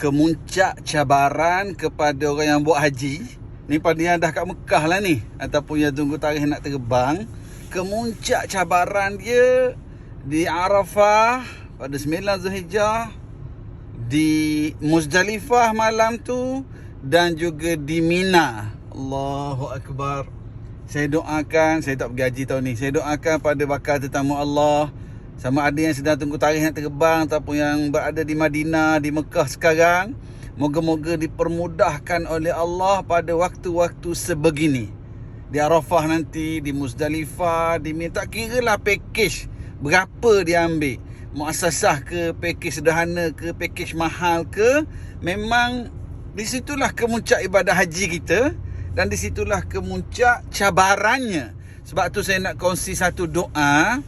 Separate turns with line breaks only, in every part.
kemuncak cabaran kepada orang yang buat haji. Ni pada yang dah kat Mekah lah ni. Ataupun yang tunggu tarikh nak terbang. Kemuncak cabaran dia di Arafah pada 9 Zulhijjah. Di Muzdalifah malam tu. Dan juga di Mina. Allahu Akbar. Saya doakan, saya tak pergi haji tahun ni. Saya doakan pada bakal tetamu Allah. Sama ada yang sedang tunggu tarikh nak terbang ataupun yang berada di Madinah, di Mekah sekarang. Moga-moga dipermudahkan oleh Allah pada waktu-waktu sebegini. Di Arafah nanti, di Muzdalifah, di Mina. Tak kira lah package berapa dia ambil. Muasasah ke, package sederhana ke, package mahal ke. Memang di situlah kemuncak ibadah haji kita. Dan di situlah kemuncak cabarannya. Sebab tu saya nak kongsi satu doa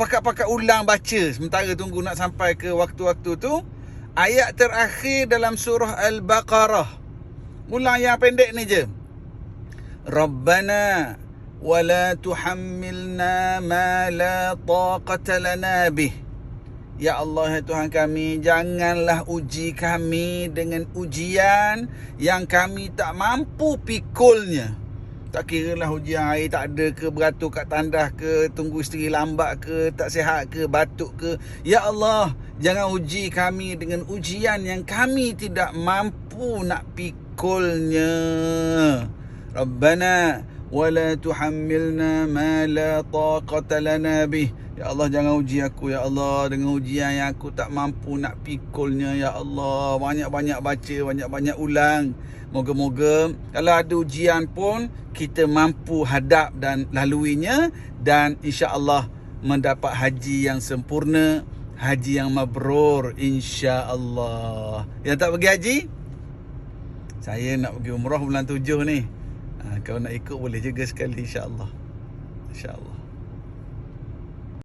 pakat-pakat ulang baca sementara tunggu nak sampai ke waktu-waktu tu ayat terakhir dalam surah al-baqarah. Ulang yang pendek ni je. Rabbana wala tuhammilna ma la taqata lana bih. Ya Allah ya Tuhan kami janganlah uji kami dengan ujian yang kami tak mampu pikulnya tak kira lah hujan air tak ada ke beratur kat tandas ke tunggu isteri lambat ke tak sihat ke batuk ke. Ya Allah jangan uji kami dengan ujian yang kami tidak mampu nak pikulnya. Rabbana wala tuhammilna ma la taqata lana bih ya Allah jangan uji aku ya Allah dengan ujian yang aku tak mampu nak pikulnya ya Allah banyak-banyak baca banyak-banyak ulang Moga-moga kalau ada ujian pun kita mampu hadap dan laluinya dan insya-Allah mendapat haji yang sempurna, haji yang mabrur insya-Allah. Yang tak pergi haji? Saya nak pergi umrah bulan tujuh ni. Ha, kalau nak ikut boleh juga sekali insya-Allah. Insya-Allah.